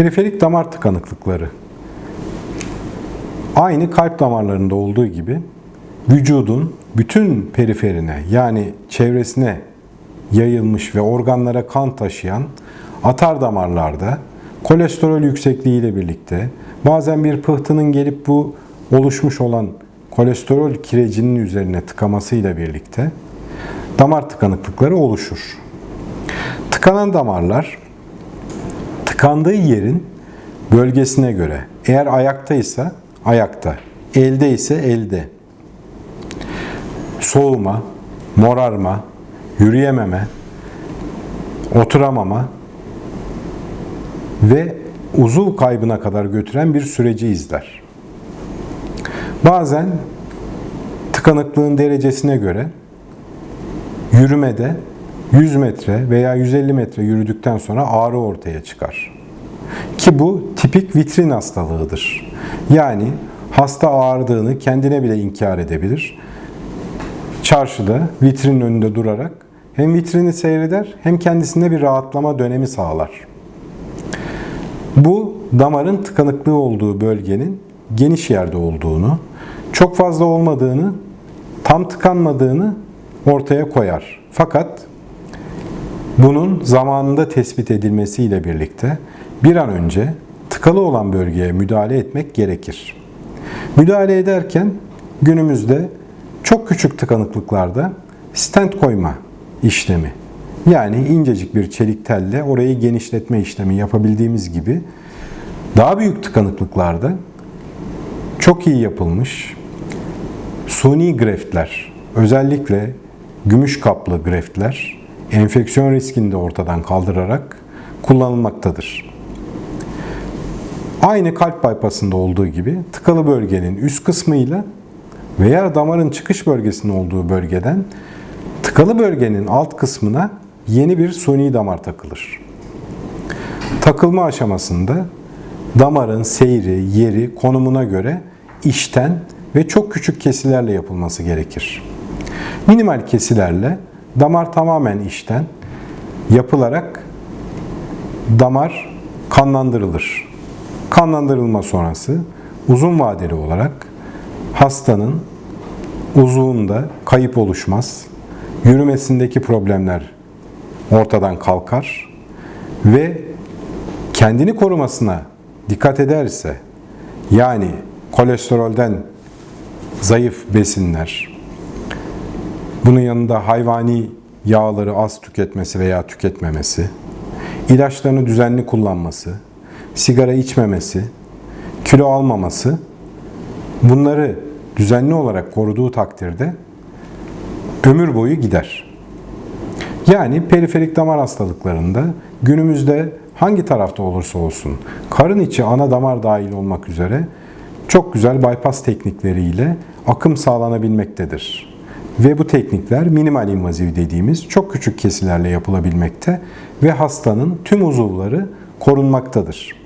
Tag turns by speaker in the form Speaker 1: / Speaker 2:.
Speaker 1: Periferik damar tıkanıklıkları. Aynı kalp damarlarında olduğu gibi vücudun bütün periferine yani çevresine yayılmış ve organlara kan taşıyan atar damarlarda kolesterol yüksekliği ile birlikte bazen bir pıhtının gelip bu oluşmuş olan kolesterol kirecinin üzerine tıkamasıyla birlikte damar tıkanıklıkları oluşur. Tıkanan damarlar tıkandığı yerin bölgesine göre eğer ayaktaysa ayakta, elde ise elde. Soğuma, morarma, yürüyememe, oturamama ve uzuv kaybına kadar götüren bir süreci izler. Bazen tıkanıklığın derecesine göre yürümede 100 metre veya 150 metre yürüdükten sonra ağrı ortaya çıkar. Ki bu tipik vitrin hastalığıdır. Yani hasta ağrıdığını kendine bile inkar edebilir. Çarşıda vitrinin önünde durarak hem vitrini seyreder hem kendisinde bir rahatlama dönemi sağlar. Bu damarın tıkanıklığı olduğu bölgenin geniş yerde olduğunu, çok fazla olmadığını, tam tıkanmadığını ortaya koyar. Fakat bunun zamanında tespit edilmesiyle birlikte bir an önce tıkalı olan bölgeye müdahale etmek gerekir. Müdahale ederken günümüzde çok küçük tıkanıklıklarda stent koyma işlemi yani incecik bir çelik telle orayı genişletme işlemi yapabildiğimiz gibi daha büyük tıkanıklıklarda çok iyi yapılmış suni greftler özellikle gümüş kaplı greftler enfeksiyon riskini de ortadan kaldırarak kullanılmaktadır. Aynı kalp bypassında olduğu gibi tıkalı bölgenin üst kısmıyla veya damarın çıkış bölgesinin olduğu bölgeden tıkalı bölgenin alt kısmına yeni bir suni damar takılır. Takılma aşamasında damarın seyri, yeri, konumuna göre işten ve çok küçük kesilerle yapılması gerekir. Minimal kesilerle damar tamamen işten yapılarak damar kanlandırılır. Kanlandırılma sonrası uzun vadeli olarak hastanın uzuvunda kayıp oluşmaz, yürümesindeki problemler ortadan kalkar ve kendini korumasına dikkat ederse yani kolesterolden zayıf besinler, bunun yanında hayvani yağları az tüketmesi veya tüketmemesi, ilaçlarını düzenli kullanması, sigara içmemesi, kilo almaması bunları düzenli olarak koruduğu takdirde ömür boyu gider. Yani periferik damar hastalıklarında günümüzde hangi tarafta olursa olsun karın içi ana damar dahil olmak üzere çok güzel bypass teknikleriyle akım sağlanabilmektedir. Ve bu teknikler minimal invaziv dediğimiz çok küçük kesilerle yapılabilmekte ve hastanın tüm uzuvları korunmaktadır.